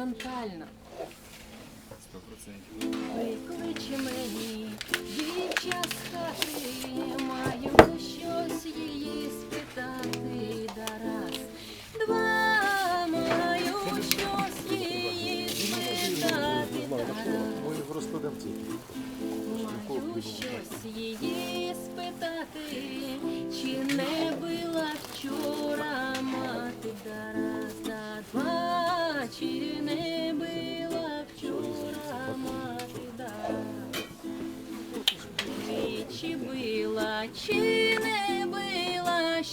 горизонтально. Сто процентів. Викличе мені дівча з хати, маю щось її спитати. Да раз, два, маю щось її спитати. Да раз. Ми в розкладемці. Маю щось її спитати, Чи не била мати да. Чи била, чи не била,